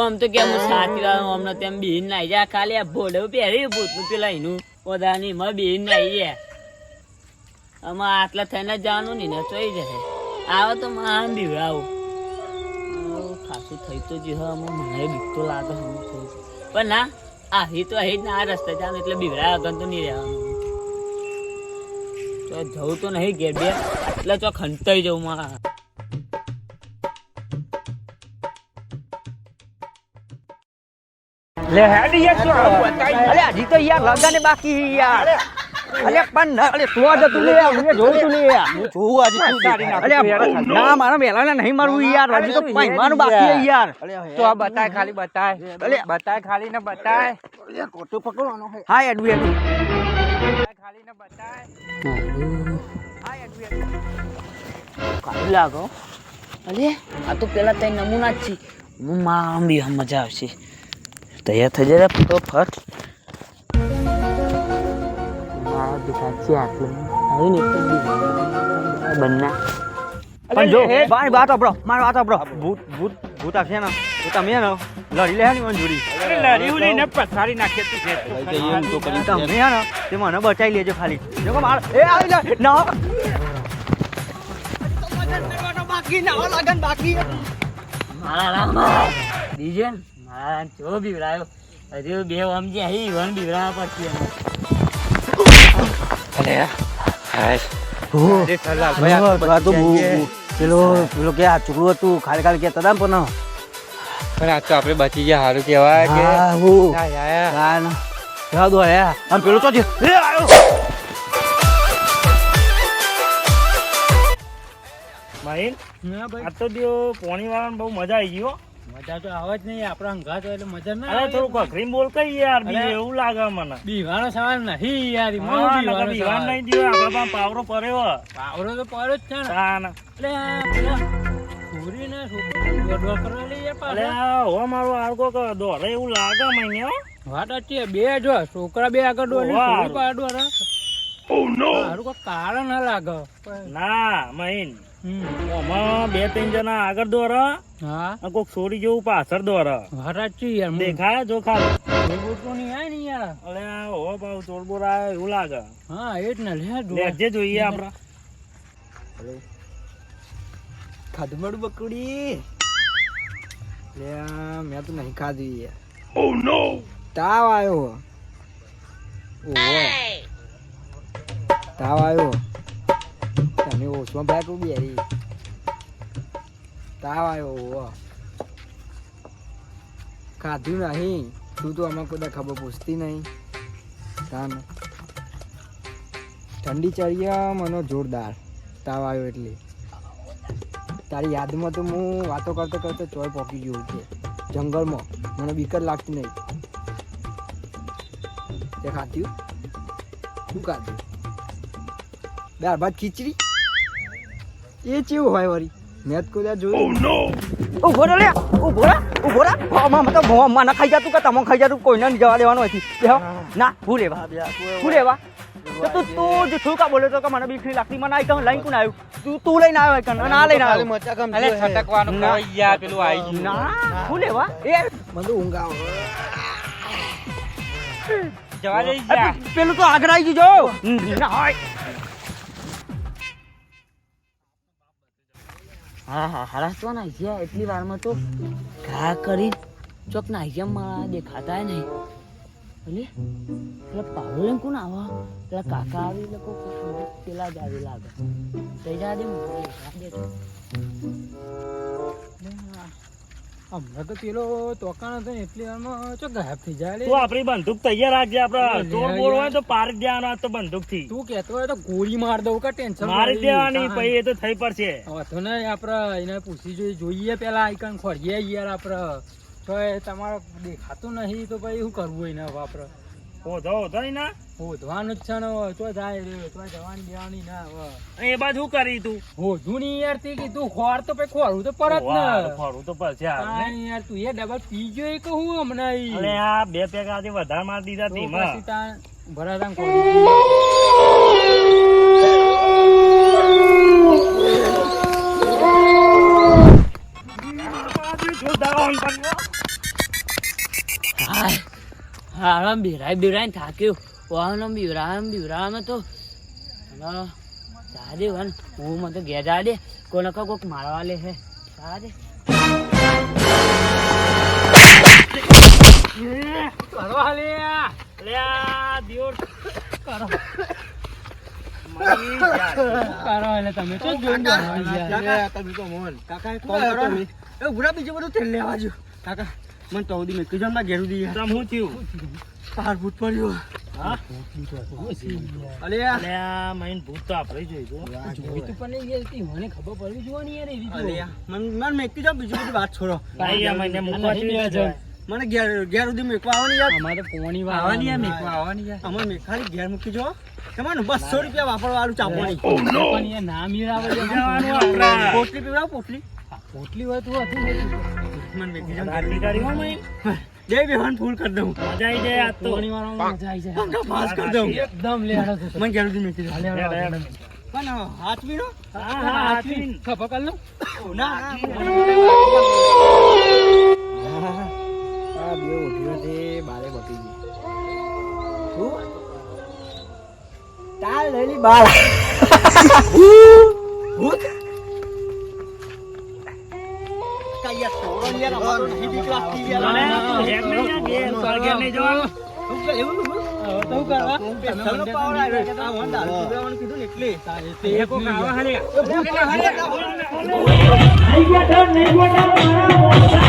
ઓમ તો કેમ સાચી વાત અમને તેમ બિહીન નાઈ જા, ખાલી આ ભોડે પહેરી ભૂતનું પેલા એનું પોતાની માં બિહીન નાઈ જાય આમાં આટલા થઈને જવાનું નહીં ને ચોઈ જશે. આવે તો માં બીવડાવું ખાસું થઈ તો જ આમાં મને બીક તો લાગે હું. પણ ના આ હી તો હી જ ના, આ રસ્તે જાણ એટલે બીવડા વગર તો નહીં રહેવાનું. તો જવું તો નહીં ઘેર બે એટલે તો ખંતાઈ જવું મારા. લે હેડ યાર શું અલે હજી તો યાર લગાને બાકી યાર. અલે. પણ અલે તું આજે તું લે હું જોઉં તું લે. હું જોઉં આજે તું અલે ના મારા મેલાને નહીં મારવું યાર. હજી તો પૈમાનું બાકી યાર. તો આ બતાય ખાલી બતાય. અલે. બતાય ખાલી ને બતાય. હા એડવી એડવી. બતાય ખાલી ને બતાય. હા એડવી. એડવી કાઢી લાગો અરે આ તો પેલા તઈ નમૂના જ છે. હું માં બી મજા આવશે. તૈયાર થઈ જાય ફટોફટ પણ જો મારી વાત આપડો મારી વાત આપડો ભૂત ભૂત ભૂત આવશે ને તો તમે ને લડી લે ને મંજૂરી. અરે લડ્યું નહીં ને પથારી નાખે તું છે તમે ને તે મને બચાવી લેજો ખાલી. જો માર એ આવી લે ના. બાકી ના લગન બાકી મારા રામ ને જો બીવડાયો. હજુ બે સમજે હી વન બીવડાવવા પડશે પેલો પેલો કે આ ચૂકલું હતું ખાલી ખાલી કહેતા હતા પણ પણ આ તો આપણે બચી ગયા સારું કહેવાય કે. હા હું. ના, કાન જવા દો હે. આમ પેલો તો આયો. માહિન આ તો દિયો પોણી વાળાને બહુ મજા આવી ગયો મજા તો આવે જ નહીં આપણા હંગાત એટલે મજા ના અરે આવે થોડું કકરી બોલ કઈ યાર બીજું એવું લાગે મને બીવાનો સવાલ નહીં યાર હા, હું બીવાનો દીવાન સવાલ? નહીં જીવે આપણા પાવરો પડ્યો પાવરો તો પડ્યો જ છે ને તાન. એટલે આ પેલા છોરીને કરવા લઈએ પાછા. હો મારો આળકો કે દોડે એવું લાગે મને વાત સાચી છે. બે જો છોકરા બે આગળ દોડી પૂરી છોકરી પાછળ દોડે. સારું કોઈ કારણ ના લાગે ના મહીન હમ. આમાં બે ત્રણ જણા આગળ દોરા. હા? કોક છોડી જેવું પાછળ દોરા. સાચી યાર દેખાય જો ખાલી. રોબોટ તો નહીં આવે ને યાર. અલે હો પાવ ચોરબોર આવે એવું લાગે. હા એટ ને લે જો. જોઈએ આપડા ખાધું બકડી? લે મેં તો નહીં ખાધી યાર. નો તાવ આવ્યો. ઓહો. તાવ આવ્યો. તને ઓછમાં ભાઈ તું બેરી તાવ આવ્યો ઓહો નહીં. તું તો આમાં કોઈ ખબર પૂછતી નહીં. ઠંડી ચડી મને જોરદાર. તાવ આવ્યો એટલે. તારી યાદમાં તો હું વાતો કરતો કરતો ચોર પોકી ગયો છે. જંગલમાં. મને બીકર લાગતી નહીં. તે ખાધ્યું? શું ખાધું દાળ ભાત ખીચડી? એ કેવું હોય વળી? મેં જ કોઈ જોયું. ઊભો રે લે! ઊભો રે ઊભો રે આમાં તો મોંમાં ના ખાઈ જાતું કે તમે ખાઈ જતું? કોઈને નહીં જવા દેવાનું હતી. ના હું રેવા. હું રેવા. તો તું તું જૂઠું કા બોલે તો કે મને બીખરી લાગતી મને આઈ કહું લઈને કોણ આવ્યું? તું તું લઈને આવ્યો કે ના? લઈને આવ્યો. અલે છટકવાનું ના. કોઈ યાર પેલું આઈ ગયું. ના. હું લેવા એ મને ઊંઘ આવે. જવા દે પેલું તો આગળ આવી ગયું જો. ના હોય. હા હા, હારા તો ના ગયા એટલી વારમાં તો ઘા કરી ચોક ના ગયા મારા દેખાતા નહીં. એટલે પેલા પાવલો એમ કોણ આવા? પેલા કાકા આવી લોકો પેલા જ આવી લાગે. જા દે દેખા દે. હમણાં તો પેલો તોકાણ હતો એટલે આમાં ચો ગાયબ થઈ જાય તું આપણી બંદૂક તૈયાર રાખજે આપડે ચોર બોર હોય તો પારી દેવાનો તો બંદૂકથી તું કેતો હોય તો ગોળી માર દઉં કે ટેન્શન મારી દેવાની પછી એ તો થઈ પડશે. વાંધો નહીં આપણે એને પૂછી જોઈએ જોઈએ પેલા આઈકન ખોરીએ યાર આપણે તો એ તમારે દેખાતું નહીં તો પછી શું કરવું એને આપણે ઓધો ઓધો ના? હોધવાનું જ છે ને. તો જાય રે તો જવાની દેવાની ના હવે. એ બાજુ કરી તું? હોધું નહીં યાર તે કીધું ખોર તો પછી ખોરવું તો પરત ને. ખોરું તો પડશે આ, ને? યાર તું એ ડબલ પી ગયો એ કહું હમણાં ઈ. આ બે આજે વધારે માર દીધા તો ધીમા પછી તાણ ભરાતાને ખોરી. દાડા બિરાય બિરાય થાક્યો. વાહનો બિરાય બિરાય તો. દે વન, હું મને તો ઘેર જા દે કોને કો કોઈક મારવા લે હે. ઉભરા બીજું બધું તેલ કાકા મને તો દી મેં કીધું ના ઘેરું દી તમ હું થયું? પાર ભૂત પડ્યો. હા? અલે લે આ ભૂત તો આપણે જોઈ જો જોઈ તો પણ યાર, તી મને ખબર પડવી જોવાની યાર એવી અલે મન મન મેં કીધું બીજું બધી વાત છોડો. ભાઈ આ મૂકવા જેવી. મને ઘેર ઘેર સુધી મેકવા આવવાની યાર. અમારે પોણી આવવાની યાર મેકવા આવવાની યાર. અમારે મેં ખાલી ઘેર મૂકી જો. તમારે બસો રૂપિયા વાપરવાનું ચાપવાની પણ યાર ના મેળાવે જવાનું. પોટલી પીવડાવ પોટલી. પોટલી હોય તો હતું. મને. ફૂલ કરી દઉં. મજા જાય આજ તો. મજા આવી જાય. પાસ કરી દઉં. એકદમ મેકી હાલે. પણ હાથ હા હા કર લઉં? ના ના આ બે ઉઠ્યો છે બારે બપી ગઈ. શું? તાલ લેલી બાલ ભૂત? યાર અમારો નહીં દીકરા થઈ ગયા અને તું હેડ નહીં યાર ઘેર સરગે નહીં જવાનું. તું કે એવું તો કરવા? પેલો પાવર આવ્યો કે તા હોંડા સુધાવણ કીધું ને એટલે. તે એકો કાવા હરે આઈ ગયા ડર નહીં ગોટા મારા મોટા